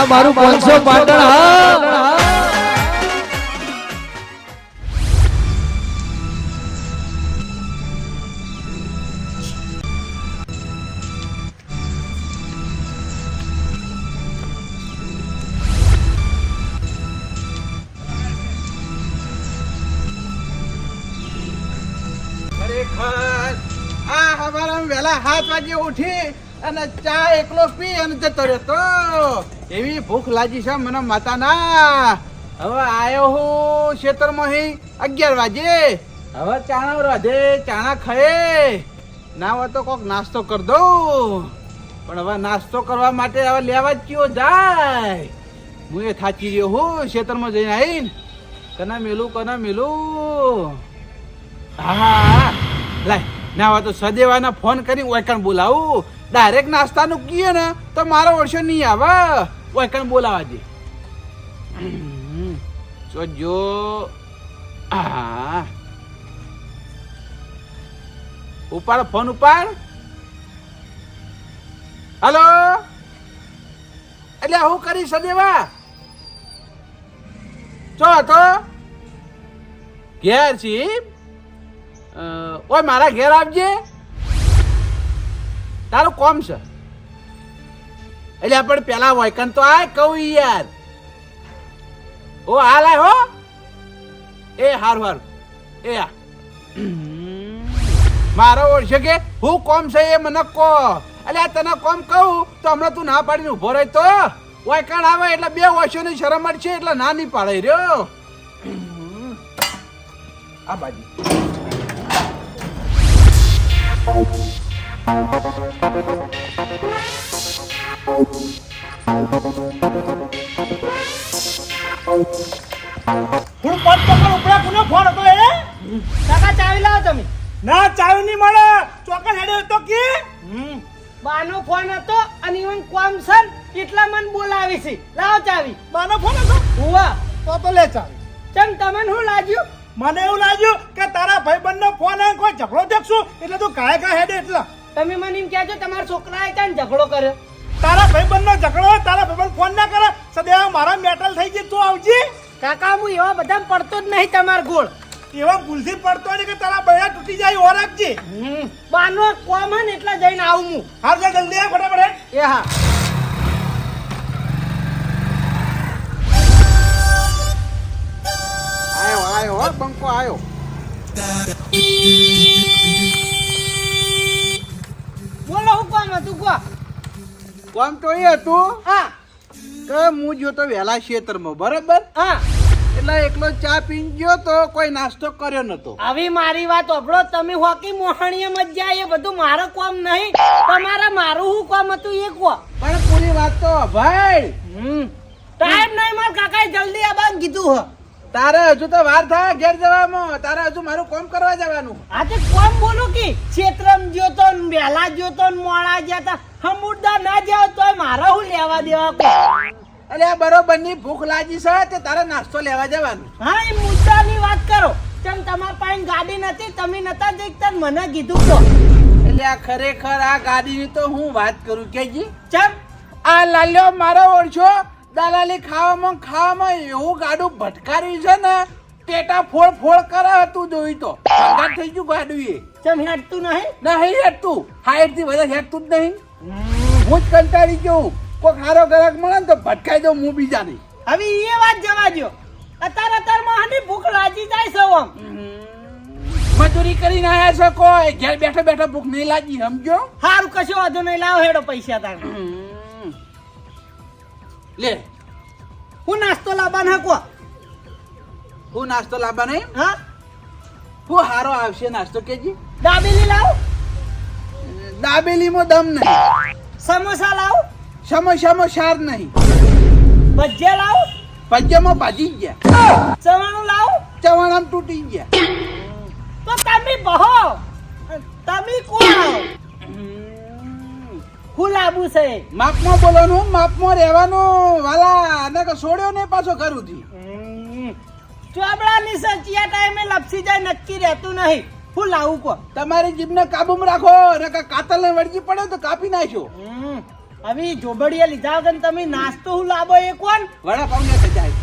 આ મારું પાંચસો પાટણ આ હવારે વહેલા સાત વાગે ઉઠી અને ચા એકલો પી અને જતો રહેતો. એવી ભૂખ લાગી છે મને માતાના. હવે આયો હું ખેતરમાં હી અગિયાર વાગે. હવે ચાણા રાધે ચાણા ખાય ના હોય તો કોક નાસ્તો કરી દઉં. પણ હવે નાસ્તો કરવા માટે હવે લેવા જ કયો જાય. હું એ થાચી રહ્યો હું ખેતરમાં જઈને આવીને. કના મેલું કના મેલું. હા લાય, ના હોય તો સદેવાના ફોન કરી ઓયકણ બોલાવું. ડાયરેક્ટ નાસ્તાનું કીએ ને તો મારો વર્ષો નહીં આવે. ઓયકણ બોલાવા દે. જો જો. ઉપાડ, ફોન ઉપાડ. હલો? એટલે હું કરી સદેવા ચો હતો? ઘેર છી ઓય, મારા ઘેર આવજે. તારું કોમ છે. એટલે આપણે પેલા વૈકન તો આય કહું યાર. ઓ હાલ આય હો. એ હારું હારું. એ આ. મારો ઓળશે કે હું કોમ છે એ મને કહો. એટલે આ તને કોમ કહું તો હમણાં તું ના પાડીને ઊભો રહે તો. વૈકણ આવે એટલે બે વર્ષોની શરમ છે એટલે ના નહીં પાડે રહ્યો. આ બાજુ. ફોન હતો એ? કાકા ચાવી લાવો તમે. ના ચાવી નહીં મળે. ચોક્કસ હેડ્યો હતો કે? બાનો ફોન હતો અને ઈવન કોમ સર એટલા મને બોલાવી છે. લાવો ચાવી. બાનો ફોન હતો? હુવા તો તો લે ચાવી. ચમ તમને શું લાગ્યું? મને એવું લાગ્યું કે તારા ભાઈબંધનો ફોન કોઈ ઝઘડો દેખશું એટલે તું કાય કાય હેડે એટલા. તમે મને એમ કહેજો તમારા છોકરાએ ત્યાં ઝઘડો કર્યો. તારા ભાઈબંધનો ઝઘડો હોય, તારા ભાઈબંધ ફોન ના કરે. સદા મારા મેટલ થઈ ગઈ તું આવજે. કાકા હું એવા બધા પડતો જ નહીં તમાર ગોળ. એવા ભૂલથી પડતો ને કે તારા બૈરા તૂટી જાય એવો રાખજે. બાનો કોમ ને એટલા જઈને આવું હું. હાર જા જલ્દી આ ફટાફટ એ હા. આયો આયો હો બંકો આયો. કોમ તો એ હતું હા. કે હું જો તો વહેલા ખેતરમાં બરાબર? હા. એટલે એકલો ચા પીન ગયો તો કોઈ નાસ્તો કર્યો નતો. આવી મારી વાત ઓભળો તમે હોકી મોહણીએ મજા એ બધું મારો કોમ નહીં. તમારા મારું શું કોમ હતું એ કહો. પણ પૂરી વાત તો ભાઈ હમ. ટાઈમ નહીં માર કાકાએ જલ્દી આવવાનું કીધું હ. તારે હજુ તો વાર થાય ઘેર જવામાં. તારે હજુ મારું કોમ કરવા જવાનું. આજે કોમ બોલું કે ક્ષેત્રમ જ્યો તો ને જ્યો તો મોડા જ્યા તા. હમુરદા ના જાવ તો મારા હું લેવા દેવા કો અરે આ બરોબરની ભૂખ લાગી છે તે તારે નાસ્તો લેવા જવાનું. હા એ મુદ્દાની વાત કરો. ચમ તમારા પાસે ગાડી નથી તમે નતા દેખતા ને મને કીધું તો. એટલે આ ખરેખર આ ગાડીની તો હું વાત કરું કેજી. ચમ? આ લાલ્યો મારો ઓળશો. દલાલી ખાવામાં ખાવામાં એવું ગાડું ભટકાર્યું છે ને ટેટા ફોડ ફોડ કરે હતું જોઈ તો. ભંગાર થઈ ગયું ગાડું એ. ચમ હેડતું નહીં? નહીં હેડતું. હાઈટથી વધારે હેડતું જ નહીં. હું જ કંટાળી ગયો. કોઈક હારો ગ્રાહક મળે ને તો ભટકાઈ દઉં હું બીજાની. હવે એ વાત જવા દ્યો. અત્યારે અત્યારમાં હાની ભૂખ લાગી જાય છે આમ મજૂરી કરીને આયા છો કોઈ? ઘેર બેઠો બેઠો ભૂખ નહીં લાગી સમજો હારું કશો વાંધો નહીં લાવો હેડો પૈસા તાર. લે. હું નાસ્તો લાવવાનો કો હું નાસ્તો લાવવા નહીં? હા? હું હારો આવશે નાસ્તો કેજી. દાબેલી લાવ? દાબેલીમાં દમ નહીં. સમોસા લાવ? સમોસામાં શાર નહીં. ભજીયા લાવ? ભજીયામાં ભાજી ગયા. ચવાણું લાવ? ચવાણામાં તૂટી ગયા. તો તમે બહો. તમે કોણ? હું લાવું છે. માપમાં બોલવાનું માપમાં રહેવાનું. વાલા અને કે છોડ્યો ને પાછો ઘરુંથી ચોબડાની સચિયા ટાઈમે લપસી જાય નક્કી રહેતું નહીં. હું લાવું કો તમારી જીભને કાબુમાં રાખો ને કે કાતલ ને વળગી પડે તો કાપી નાખ્યો હવે જોબડીએ લીધા વગર તમે નાસ્તો હું લાવો એ કોણ? વડાપાઉં ને જાય.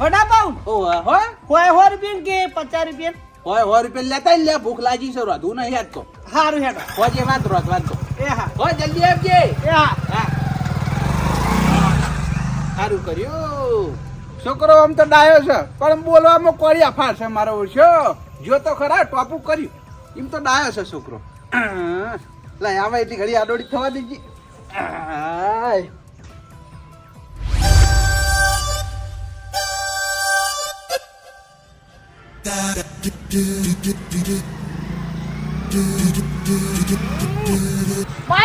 વડાપાઉં? ઓહ હો હોય સો રૂપિયા કે પચાસ રૂપિયા? હોય સો રૂપિયા લેતા લે ભૂખ લાગી છે રોધવું નહીં આજ તો. સારું હેડો. હોજે વાત રોધ વાત એ હા. હો જલ્દી આવજે. એ હા. હા. સારું કર્યું. છોકરો આમ તો ડાયો છે પણ બોલવામાં કોળી અફાર છે મારો ઓછો. જો તો ખરા ટોપું કર્યું. એમ તો ડાયો છે છોકરો. લે આવે એટલી ઘડી આડોડી થવા દીધી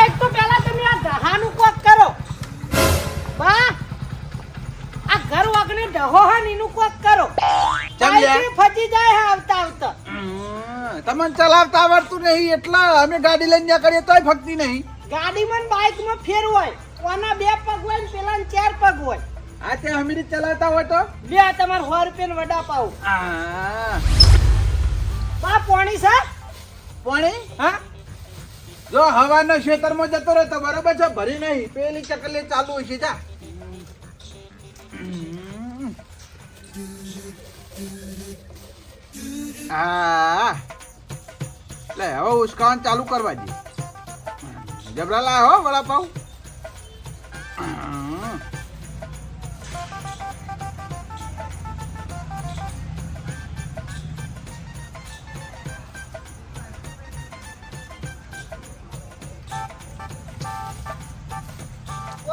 એક તો પહેલા તમે આ દહાનું કોક કરો. બા આ ઘર વાગને ડહો હે એનું કોક કરો. ચમ ફજી જાય આવતા આવતા. તમને ચલાવતા આવડતું નહીં એટલા અમે ગાડી લઈને જ્યાં કરીએ તોય ફગતી નહીં. ગાડીમાં ને બાઈકમાં ફેર હોય. કોના બે પગ હોય ને પેલા ચાર પગ હોય. આ તે અમીરી ચલાવતા હોય તો? બે આ તમારે સો રૂપિયા વડા પાવ આ, બા પોણી સા પાણી? હા? જો હવાનો ખેતરમાં જતો રહે તો બરોબર છે, ભરી નહીં. પેલી ચકલી ચાલુ હોય છે, જા. હા. લે, હવે ઉસકાવાનું ચાલુ કરવા દે. જબરા લાય વડાપાઉં.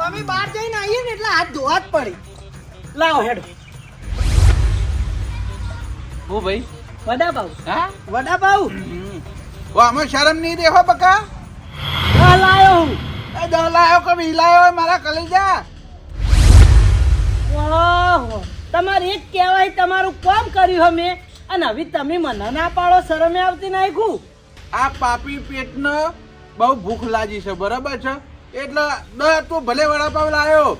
તો અમે બહાર જઈને આવીએ ને એટલે હાથ ધોવા જ પડી. લાવો હેડો. ઓ ભાઈ. વડાપાઉ. હા? વડાપાઉ? ઓ આમાં શરમ નહીં હો બકા. લાયો હું. એ લાયો કે વી લાયો મારા કલેજા. ઓહો તમારે એક કહેવાય તમારું કામ કર્યું અમે. અને હવે તમે મને ના પાડો શરમે આવતી નાખ્યું આ પાપી પેટનો બહુ ભૂખ લાગી છે બરાબર છે? એટલે દ તું ભલે વડાપાવ લાયો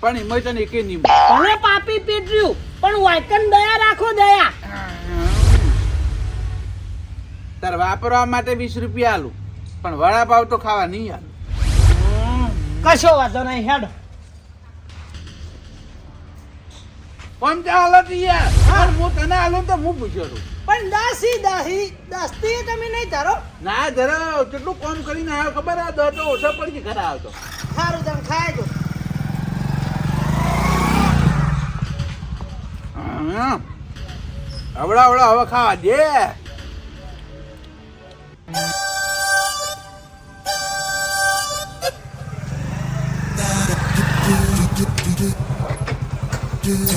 પણ એમાં તને એકે નહીં. ભલે પાપી પીટ્યું પણ વાયકન દયા રાખો દયા. તાર વાપરવા માટે વીસ રૂપિયા આલું પણ વડાપાવ તો ખાવા નહીં આલું. કશો વાંધો નહીં હેડ. કોમ ચા હાલત યાર હું તને આલું તો હું પૂછ્યો છું. પણ દાસી દહી દસતી તમે નહીં ધરો. ના ધરો કેટલું કોમ કરીને આવ્યો ખબર આ દર તો ઓછા પડી ઘરે આવતો. સારું તમે ખાય જો હવડા હવે ખાવા દે.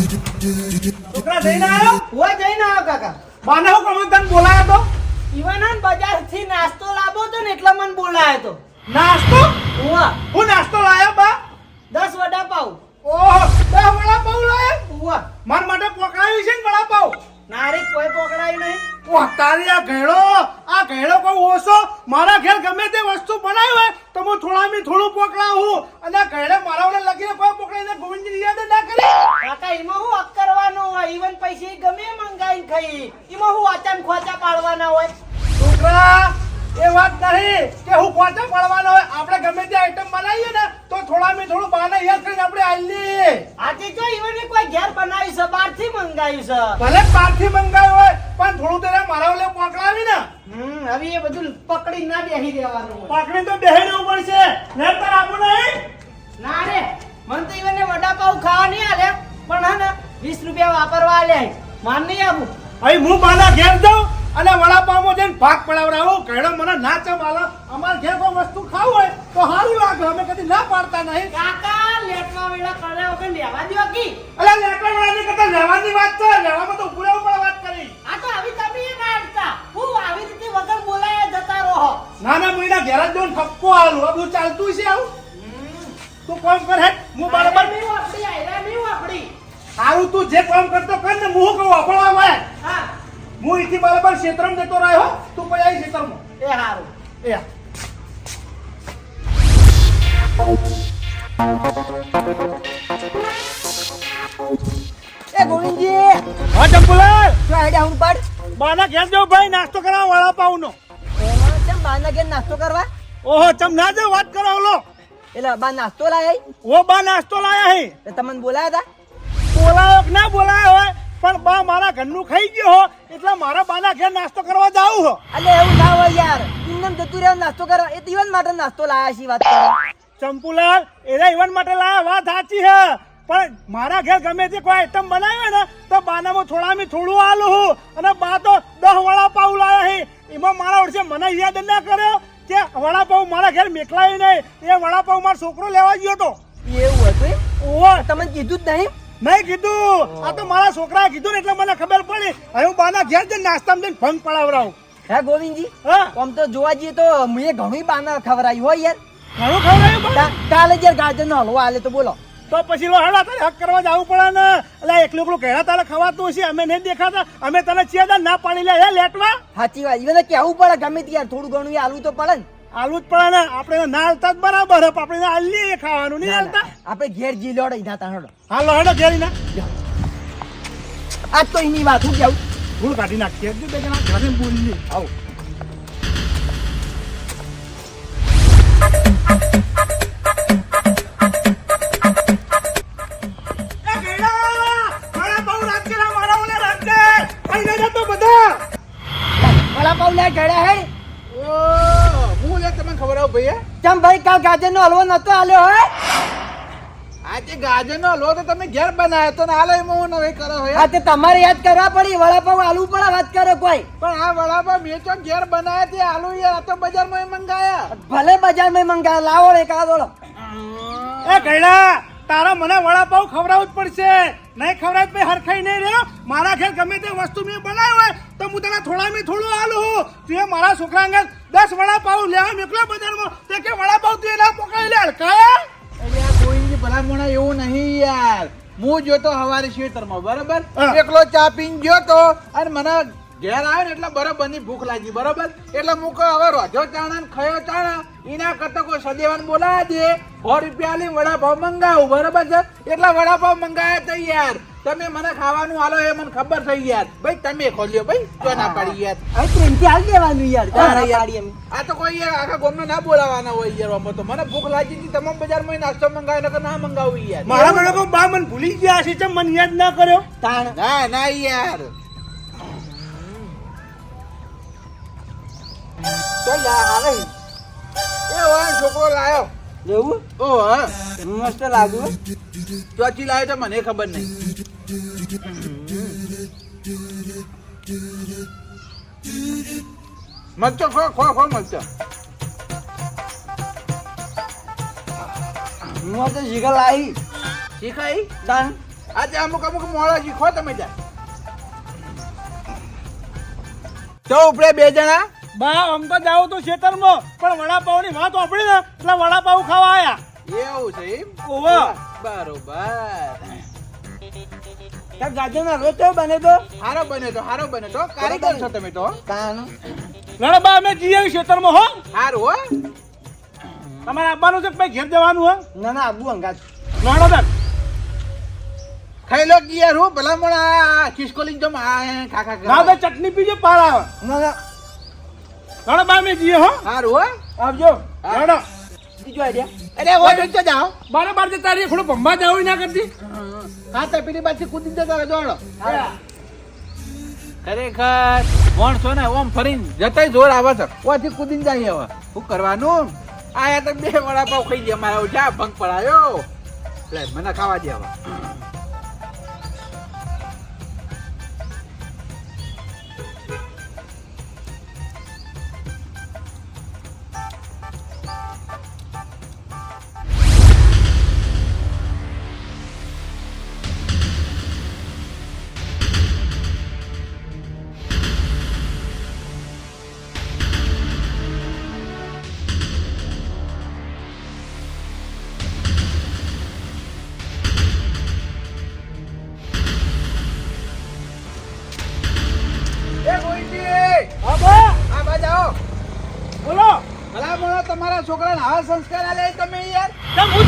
છોકરા જઈને આવ્યો? હું જઈને આવ્યો કાકા? બાને હું કમ તને બોલાયો તો? ઈવાના બજારથી નાસ્તો લાવો તો ને એટલે મને બોલાયો તો. નાસ્તો? ઉવા. હું નાસ્તો લાયો બા? દસ વડા પાઉ ઓહો દસ વડાપાઉં લાયો? ઉવા. માર માટે પોકાયું છે ને વડાપાઉં? નારી કોઈ પકડાયું નહીં. ઓહ, તારી આ ઘેડો આ ઘેડો કોઈ ઓછો? મારા ઘેર ગમે તે વસ્તુ બનાવી હોય તો હું થોડામી થોડું પોકળાવું અને ઘેડે મારા વડે લગીને કોઈ પોકળાઈને ગોવિંદની યાદ ના કરી? કાકા એમાં હું હક કરવાનો હોય. ઈવન પૈસે ગમે મંગાઈ ખાઈ. એમાં હું વાચન ખોચા પાડવાના હોય. છોકરા એ વાત નહીં કે હું ખોટા પાડવાનો હોય. આપણે ગમે તે આઈટમ બનાવીએ ને તો થોડા મી થોડું બાને યાદ કરીને આપણે આલી આજે જો ઈવન કોઈ ઘેર બનાવી છે બહારથી મંગાવ્યું છે. ભલે બહારથી મંગાવ્યું હોય પણ થોડું તેને મારા વડે પોકળાવી ને. હમ હવે એ બધું પકડી ના બેહી દેવાનું પકડી તો બેહી રહેવું પડશે નહીતર આપું નહીં. ના રે મને તો ઈવન વડાપાઉં ખાવા નહીં આલે. પણ હા ને વીસ રૂપિયા વાપરવા આલે. માન નહીં આવું અહીં હું મારા ઘેર જાઉં. અને વડાપાવમાં જઈને ભાગ પડાવડાવો. કહેડો મને ના ચમ અમારે ઘેર કોઈ વસ્તુ ખાવું હોય તો સારું લાગે. અમે કદી ના પાડતા નહીં. કાકા લેટવા વેળા કરે વગર લેવા દ્યો કી? અલે લેટવા વેળા ની કરતા. લેવાની વાત તો લેવામાં તો ઉપરે ઉપર વાત કરી. આ તો આવી તમે ના અડતા હું આવી રીતે વગર બોલાયા જતા રહો. ના ના મહિના ઘેર જ જઈને ફક્કો આલું બધું ચાલતું છે આવું. તું કોમ કર હે હું બરાબર નહીં વાપરી આયરા નહીં વાપરી. સારું તું જે કામ કરતો કર ને હું કહું વાપરવા માં હા અહીંથી બરાબર ક્ષેત્રમ જતો રહ્યો હો. તું પછી આવી ક્ષેત્રમાં એ હારું. એ આ. એ ગોવિંદજી! હા ચંપુલાલ! જો આઈડિયા હું પાડ? બાના ઘેર જાઉં ભાઈ નાસ્તો કરાવવા વડાપાઉં નો કેમ બહારના ઘેર નાસ્તો કરવા? ઓહો ચમ ના જાવ વાત કરો ઓલો એટલે બા નાસ્તો લાય ઓ બા નાસ્તો લાયા હે. તો તમને બોલાયા હતા? બોલાયો કે ના બોલાયો હોય? પણ બા મારા ઘરનું ખાઈ ગયો હો એટલે મારા બાના ઘેર નાસ્તો કરવા જાવું હો. અલે એવું ના હોય યાર. ઇન્દમ જતું રહેવું નાસ્તો કરવા એ દિવન માટે નાસ્તો લાયા છે વાત કરો. ચંપુલાલ એના ઇવન માટે લાયા વાત સાચી હે. પણ મારા ઘેર ગમે તે કોઈ આઈટમ બનાવે ને તો બાનામાં થોડામાં થોડું આલું હું. અને બા તો દસ વડાપાવ લાયા હે. એમાં મારા વર્ષે મને યાદ ના કર્યો કે વડાપાઉ મારા ઘેર મેકલાય નહીં. એ વડાપાઉ મારો છોકરો લેવા ગયો તો. એવું હતું? ઓહો તમને કીધું જ નહીં? નહીં કીધું આ તો મારા છોકરાએ કીધું ને એટલે મને ખબર પડી. હવે હું બાના ઘેર જઈને નાસ્તામાં જઈને ફંગ પડાવડાવું. હે ગોવિંદજી હા. આમ તો જોવા જઈએ તો મેં ઘણું બાના ખવરાયું હોય યાર. ઘણું ખવરાયું કાલે જ્યારે ગાજર નો હલવો આલે તો બોલો. તો પછી લો હળા તારે હક કરવા જવું પડે ને. એટલે એકલું એકલું કહેવા તારે ખવાતું હશે અમે નહીં દેખાતા. અમે તને ચેદા ના પાડી લે હે લેટવા. સાચી વાત એને કેવું પડે ગમે ત્યારે થોડું ઘણું એ તો પડે ને. આલુ જ પડે ને આપણે ના હાલતા જ બરાબર હે આપણે હાલીએ ખાવાનું. નહીં હાલતા? આપણે ઘેર જી લોડે ના તાણો હાલો હેડો ઘેરી ના આજ તો એની વાત હું કેવું? ભૂલ કાઢી નાખીએ બે જણા ઘરે બોલી આવો. ભૈયા ચમ ભાઈ કાલ ગાજર નો હલવો નતો આલ્યો હોય આજે ગાજરનો હલવો તો તમે ઘેર બનાવ્યો તો ને એમાં હું નવે કરો હોય આજે તે તમારે યાદ કરવા પડી વડાપાવ આલુ પડે વાત કરે કોઈ. પણ આ વડાપાવ મેં તો ઘેર બનાવ્યા તે આલુ યાર તો બજારમાં મંગાયા. ભલે બજારમાં મંગાયા લાવો એક આ દોડો એ ગયડા તારા મને વડાપાઉં ખવડાવવું જ પડશે. નહીં ખવડાવ ભાઈ હરખાઈ નહીં રહ્યો. મારા ઘેર ગમે તે વસ્તુ મેં બનાવી હોય તો હું તને થોડા મેં થોડું આલું હું તું મારા છોકરા અંગે દસ વડાપાઉ લેવા મોકલ્યા બજારમાં. તે કે વડાપાઉં તું એના મોકલી લે હલકાયા અરે આ કોઈની ભલામણા એવું નહીં યાર. હું જોતો હવારે શેતરમાં બરાબર? એકલો ચા પીને ગયો તો અને મને ઘેર આવ્યો ને એટલે બરાબરની ભૂખ લાગી બરાબર? એટલે મૂકો હવે રોજો ચાણા ને ખયો ચાણા. એના કરતા કોઈ સદેવાન બોલાવા દે સો રૂપિયા લઈ વડાપાવ મંગાવું બરાબર છે? એટલા વડાપાવ મંગાયા તો યાર તમે મને ખાવાનું હાલો એ મને ખબર થઈ યાર ભાઈ તમે ખોલ્યો ભાઈ તો ના પાડી યાર હવે પ્રેમથી હાલ દેવાનું યાર તારે યાર. એમ. આ તો કોઈ યાર આખા ગામમાં ના બોલાવાના હોય યાર આમાં તો. મને ભૂખ લાગી હતી તમામ બજારમાં નાસ્તો મંગાવ્યો નકર ના મંગાવું યાર. મારા મને બા મને ભૂલી ગયા છે ચમ મને યાદ ના કર્યો? તાણ. ના ના યાર. તો યાર હાલે એ ઓય છોકરો લાયો. એવું? ઓ હા. મસ્ત લાગુ. ચોચી લાયો તો મને ખબર નહીં. મરચો ખો ખો ખો મરચો હું તો જીગર લાવી શીખાઈ? તાણ આજે અમુક અમુક મોડા શીખો તમે ત્યાં. તો ઉપડે બે જણા. બા આમ તો જાવ તો ખેતરમાં. પણ વડાપાવની વાત વાપરી ને એટલે વડાપાવ ખાવા આયા. એવું છે એમ? ઓહો. બરોબર. તાર ગાજર ના રોજ કેવો બને તો? હારો બને તો હારો બને તો. કારીગર છો તમે તો? કાન લડો બા અમે જઈએ ખેતરમાં હો. હારું હો. તમારે આવવાનું છે ભાઈ ઘેર જવાનું હો? ના ના આબુ અંગાજ. લડો તાર. ખાઈ લો કે હું. ભલા મોડા ખિસકોલી જમ આ ખા ખા ના તો ચટણી પીજે પાર આવે. ના ના. લડો બા અમે જઈએ હો. હારું હો. આવજો. લડો બીજો આઈડિયા અરે ઓય જો જાઓ. બારે બાર જે તારી થોડું ભમવા જાવ ના કરતી. હા તો પેલી બાજુ કૂદી જતા રહો દોડો. ખરેખર માણસો ને ઓમ ફરીને જતાય જોર આવે છે. ઓથી કૂદીને જાય હવે. શું કરવાનું? આયા તો બે વડાપાવ ખાઈ ગયા મારા જા ભંગ પડાયો. લે મને ખાવા દે હવે.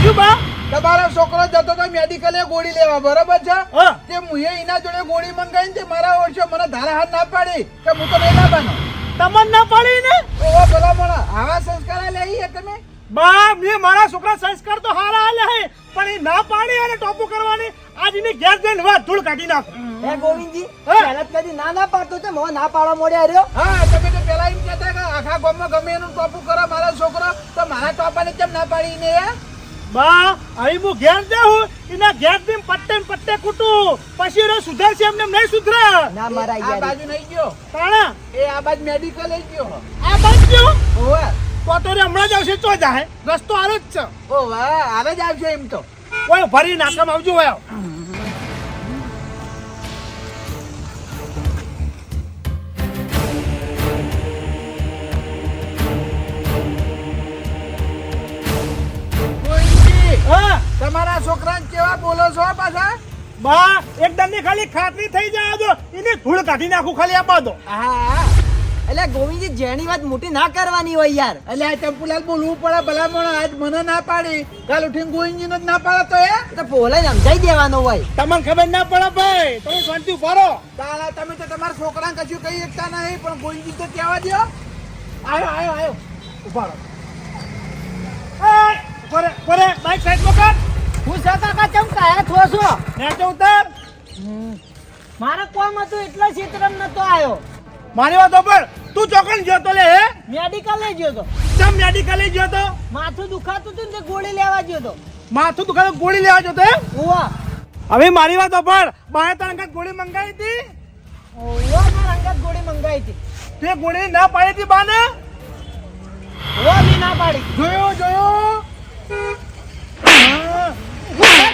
કેમ બા? તમારો છોકરો જતો તો મેડિકલે ગોળી લેવા બરોબર છે? તે મુએ એના જોડે ગોળી મંગાવી તે મારા ઓળશો મને ધારા હાથ ના પાડી કે હું તો નહીં લાવવાનો તમને ના પાડી ને? ઓહો ભલા મોણા આવા સંસ્કાર આલે ઈ તમે? બા મેં મારા છોકરા સંસ્કાર તો હારા આલ્યા હે પણ એ ના પાડી અને ટોપુ કરવાની આજ એની ઘેર જઈને વાત ધૂળ કાઢી નાખ. હે ગોવિંદજી હા. પહેલા કદી ના ના પાડતો છે મોં ના પાડવા મોડ્યા રહ્યો. હા તમે તો પેલા એમ કહેતા કે આખા ગામમાં ગમે એનું ટોપુ કરો મારા છોકરો તો મારા ટોપાને કેમ ના પાડીને હે? બા અહીં હું ઘેર જાઉં એના ઘેરથી પટ્ટે પટ્ટે કૂટું. પછી એનો સુધરશે એમને નહીં સુધરે. ના મારા આ બાજુ નહીં ગયો? તાણા? એ આ બાજુ મેડિકલ ગયો. આ બાજુ ઓવે. તો તો રે હમણાં જ આવશે તો જાય. રસ્તો આરો જ છે. ઓવે આવે જ આવશે એમ તો. ઓય ફરી નાકામ આવજો ભાઈ હા. તમારા છોકરાને કેવા બોલો છો પાછા? બા એકદમની ખાલી ખાતરી થઈ જાય જો એને ધૂળ કાઢી નાખું ખાલી આપો દો હા એટલે ગોવિંદજી જેની વાત મોટી ના કરવાની હોય યાર. એટલે આ ચંપુલાલ બોલવું પડે ભલામણ આજ મને ના પાડી. કાલ ઉઠીને ગોવિંદજી જ ના પાડે તો એ? તો પોલાઈ સમજાઈ દેવાનો હોય. તમને ખબર ના પડે ભાઈ. તમે શાંતિ ઉભારો તારા તમે તો તમારા છોકરાને કશું કહી શકતા નહીં પણ ગોવિંદજી તો કહેવા દો આયો આયો આયો. ઉભારો પરે પરે બાઈક સાઈડ મોકલ હું છે કા ચમ કાયા છો છો નેચે ઉતર મારે કોમ હતું એટલે ક્ષેત્રમ નતો આવ્યો. મારી વાત પર. તું ચોકન ગયો લે હે? મેડિકલ લઈ ગયો તો. ચમ મેડિકલે ગયો તો? માથું દુખાતું હતું ને તે ગોળી લેવા ગયો તો. માથું દુખાતું ગોળી લેવા જતો તો ઉવા. હવે મારી વાત પર. બાય તારા ગોળી મંગાવી હતી? ઓવા મારા અંગત ગોળી મંગાવી હતી. તે ગોળી ના પાડી હતી બાને? ઓવા બી ના પાડી. જોયો જોયો.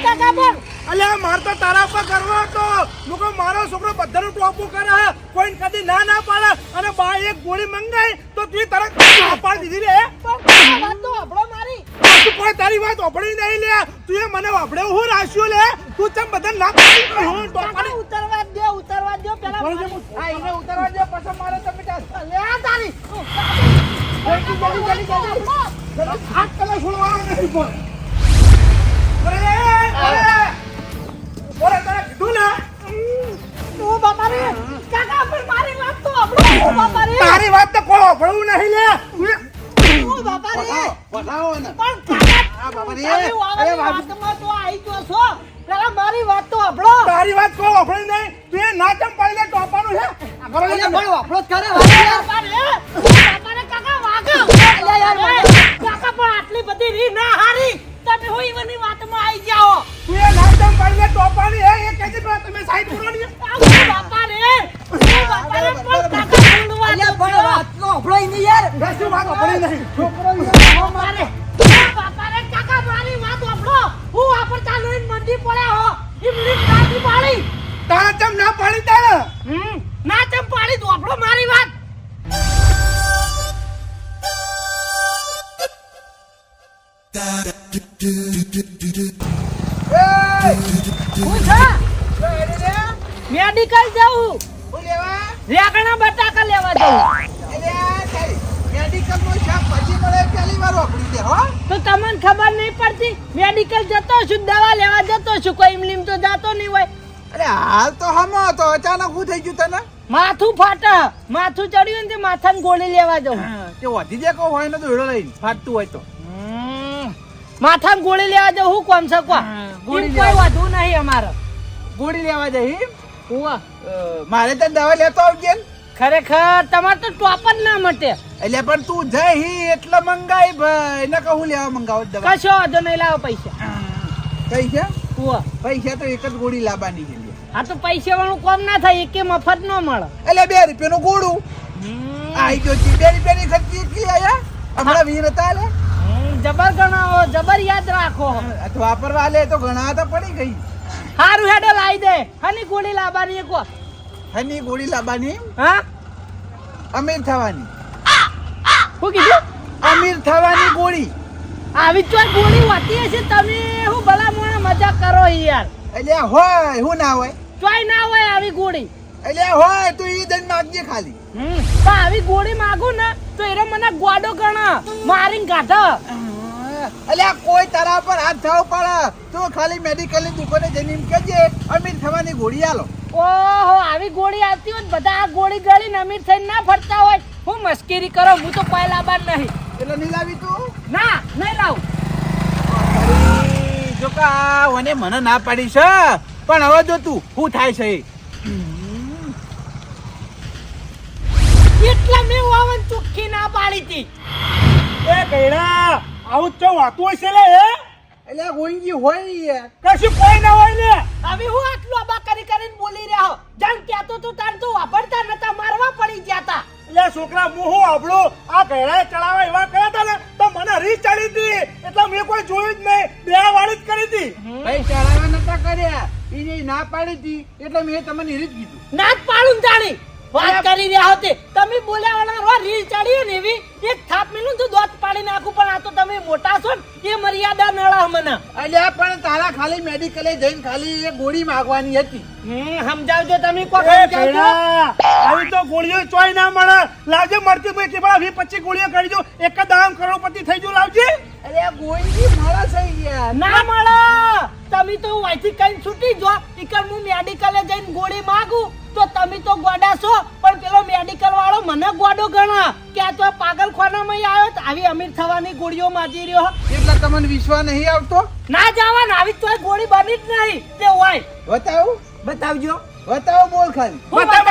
હું કાકા પણ અલ્યા માર તો તારા પર ગર્વ હતો. લોકો મારો છોકરો બધાનું ટોપું કરે કોઈ કદી ના ના પાડે. અને બા એક ગોળી મંગાઈ તો તું તરત પાડી દીધી રે વાત તો આપણો મારી તું કોઈ તારી વાત ઓપડી નહીં લે. તું એ મને વાપડે હું રાખ્યું લે. તું ચમ બધા ના પાડી? હું ટોપાની ઉતરવા દે ઉતરવા દે પેલા આ એને ઉતરવા દે પછી મારે તમે લે તારી. જલ્દી જલ્દી જલ્દી જલ્દી. હાથ કલા છોડવાનો નથી પણ તારી વાત તો કોઈ ઓપડવું નહીં લે છો મારી વાત તો આપણો તારી વાત કોઈ ઓપડી નહીં તું એ ના ચમ પાડી લે ટોપાનું હે આ કરો લે એટલે પણ વાપરો જ કરે વાત યાર. બાપા રે બાપા રે કાકા વાગો યાર, ખબર નહીં પડતી. મેડિકલ જતો છું દવા લેવા જતો છું કોઈ ઇમલીમ તો જાતો નહીં હોય. અરે હાલ તો હમો હતો અચાનક શું થઈ ગયું તને? માથું ફાટે. માથું ચડ્યું ને તે માથાની ગોળી લેવા જાઉં તે વધી જાય કહો હોય ને તો હેડો લઈને ફાટતું હોય તો. માથાની ગોળી લેવા જાઉં હું કોમ શકો ગોળી કોઈ વધુ નહીં અમારે. ગોળી લેવા જઈ હું મારે તો દવા લેતો આવજે ને. ખરેખર તમારે તો ટોપ જ ના મટે. એટલે પણ તું જઈ એટલે મંગાઈ ભાઈ. ન કહું લેવા મંગાવો દવા. કશો વાંધો નહીં લાવો પૈસા. પૈસા? કુવા. પૈસા તો એક જ ગોળી લાવવાની છે. આ તો પૈસા વાળું કોમ ના થાય એકે મફત ન મળે. એટલે બે રૂપિયાનું ગોળું. આઈ ગયો છે બે રૂપિયાની ખર્ચી એટલી આયા? હમણાં વીર હતા લે? જબર ગણાવો જબર યાદ રાખો. તો વાપરવા લે તો ઘણા તો પડી ગઈ. હારું હેડો લાવી દે. હની ગોળી લાવવાની વાર. હની ગોળી લાવવાની? હા? અમીર થવાની. શું કીધું? અમીર થવાની ગોળી. આવી તો ગોળી વાતી હશે. તમે હું ભલા મોણા મજા કરો યાર. એટલે હોય હું ના હોય? ચોય ના હોય આવી ગોળી. એટલે હોય તું ઈ દન માગજે ખાલી. હમ, પણ આવી ગોળી માગું ને તો એરો મને ગોડો ગણા. મારીને કાઢ એટલે આ કોઈ તારા પર હાથ થાવ પડે. તું ખાલી મેડિકલની દુકાને જઈને એમ કહેજે અમીર થવાની ગોળી આલો. ઓહો આવી ગોળી આવતી હોય ને બધા આ ગોળી ગળીને અમીર થઈને ના ફરતા હોય. હું મસ્કરી કરો હું તો પહેલા બાર નહીં. એટલે નહીં લાવી તું? ના નહીં લાવ. જો કે ઓને મને ના પાડી છે પણ હવે જો તું શું થાય છે એટલા મેં વાવન ચોખ્ખી ના પાડી હતી. એ કઈડા આવું ચો વાતું હશે લે હે? એટલે આ ગોઈંગી હોય કશું કોઈ ના હોય ને. હવે હું આટલું અબા કરી કરીને બોલી રહ્યો જાણ કહેતો તું તાર તો વાપરતા નતા મારવા પડી ગયા તા. એટલે છોકરા હું હું આપણો આ કઈડાએ ચડાવવા એવા કર્યા હતા ને તો મને રીસ ચડી હતી. એટલે મેં કોઈ જોયું જ નહીં. બે વાળી જ કરી હતી. ભાઈ ચડાવવા નતા કર્યા. એને ના પાડી હતી એટલે મેં તમને રીત જ કીધું. ના જ પાડું ને તાણી વાત કરી રહ્યા હોતે. તમે બોલ્યા વાળા રો રીલ ચડી ને એવી એક થાપ મિલું તો દોત પાડી નાખું. પણ આ તો તમે મોટા છો ને. એ મને. અલ્યા પણ તારા ખાલી મેડિકલે જઈને ખાલી એ ગોળી માગવાની હતી. હમ સમજાવજો તમે કોક સમજાવજો. આવી તો ગોળીઓ ચોય ના મળે. લાવજે મળતી ભાઈ કે વી પચીસ ગોળીઓ કરી દો એક જ દામ કરોડપતિ થઈ જવું લાવજે. અરે થઈ ના મળે. તમે તો વાયથી કઈ છૂટી જો ઈકર હું મેડિકલે જઈને ગોળી માગું. તો તમે તો ગોડા છો. પણ પેલો મેડિકલ વાળો મને ગોડો ગણા. કે આ તો પાગલખાનામાં આવ્યો તો આવી અમીર થવાની ગોળીઓ માજી રહ્યો. એટલે તમને વિશ્વાસ નહીં આવતો? ના જવા ને આવી તો ગોળી બની જ નહીં. તે હોય. બતાવું. બતાવજો. બતાવો બોલ ખાલી. બતાવ,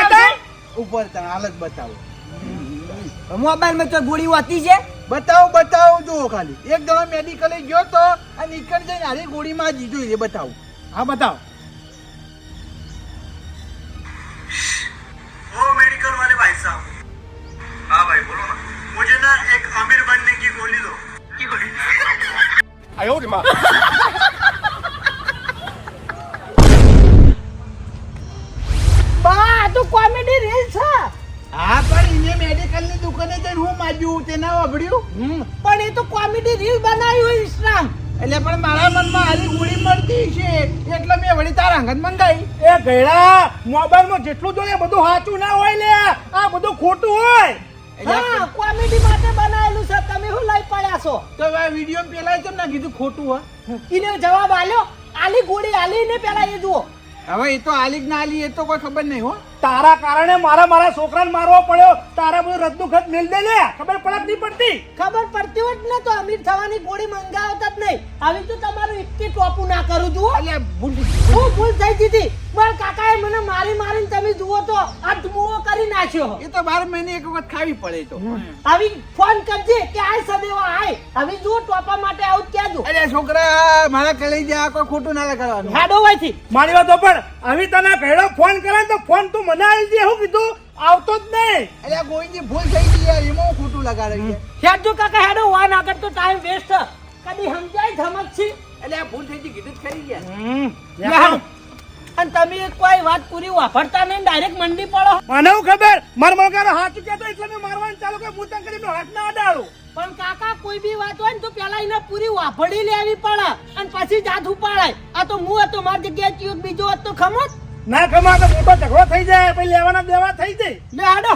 ઉપર તને હાલત બતાવો. મોબાઈલમાં તો ગોળી હોતી છે. બતાવો બતાવો જુઓ ખાલી એક જણો મેડિકલે ગયો તો અને નીકળ જઈને હારી ગોળીમાં જીધું એ બતાવું હા બતાવ वो मेडिकल वाले भाई साहब हाँ भाई बोलो ना मुझे ना एक आमिर बनने की गोली दो બા પણ એ તો કોમેડી રીલ બનાવી હોય ઇન્સ્ટાગ્રામ એટલે પણ મારા મનમાં આલી ગોળી મળતી છે. એટલે મેં વળી તારા અંગત મંગાઈ. એ ગયડા મોબાઈલમાં જેટલું જોઈએ બધું સાચું ના હોય લે આ બધું ખોટું હોય. હા. કોમેડી માટે બનાવેલું છે તમે શું લઈ પડ્યા છો? તો આ વીડિયો પેલા કેમ ના કીધું? ખોટું હા. એને જવાબ આલ્યો આલી ગોળી આલી ને પેલા એ જુઓ. હવે એ તો આલી જ ના આલી એ તો કોઈ ખબર નહીં હો. તારા કારણે મારા મારા છોકરાને મારવો પડ્યો. તારા બધું રદનું ખત મેલ દે લે. ખબર પડત નહીં પડતી? ખબર પડતી હોત ને તો અમીર થવાની ગોળી મંગાવતા જ નહીં. આવી તો તમારું એકે ટોપું ના કરું જુઓ. એટલે ભૂલ. હું ભૂલ થઈ દીધી. મારા કાકાએ મને મારી મારીને તમે જુઓ તો આ ધુઓ કરી નાખ્યો. એ તો બાર મહિને એક વખત ખાવી પડે તો. આવી ફોન કરજે કે આય સદેવા આય. હવે જુઓ ટોપા માટે આવું ક્યાં જો અરે છોકરા મારા કલેજા કોઈ ખોટું ના કરવાનું હાડો છે મારી વાત પણ આવી તને ગયડો ફોન કરે તો ફોન તું મને આવી દે હું કીધું આવતો જ નહીં. અલ્યા ગોવિંદજી ભૂલ થઈ ગઈ યાર એમાં હું ખોટું લગાડે છે. હેડજો કાકા હેડો વા ના કરતો ટાઈમ વેસ્ટ કદી સમજાય સમજ છે? આ ભૂલ થઈ ગઈ કીધું જ ખરી યાર. અને તમે કોઈ વાત પૂરી વાપરતા નહીં ડાયરેક્ટ મંડી પડો. મને હું ખબર? માર મલકારો હાથ કેતો એટલે મેં મારવાનું ચાલુ કે હું તને કરીને હાથ ના અડાડું. પણ કાકા કોઈ બી વાત હોય ને તો પેલા એને પૂરી વાફડી લેવી પડે અને પછી જાત ઉપાડાય. આ તો હું હતો મારી જગ્યાએ બીજો હતો ખમત ના ખમા તો મોટો ઝઘડો થઈ જાય પછી લેવાના દેવા થઈ જાય. લે હાડો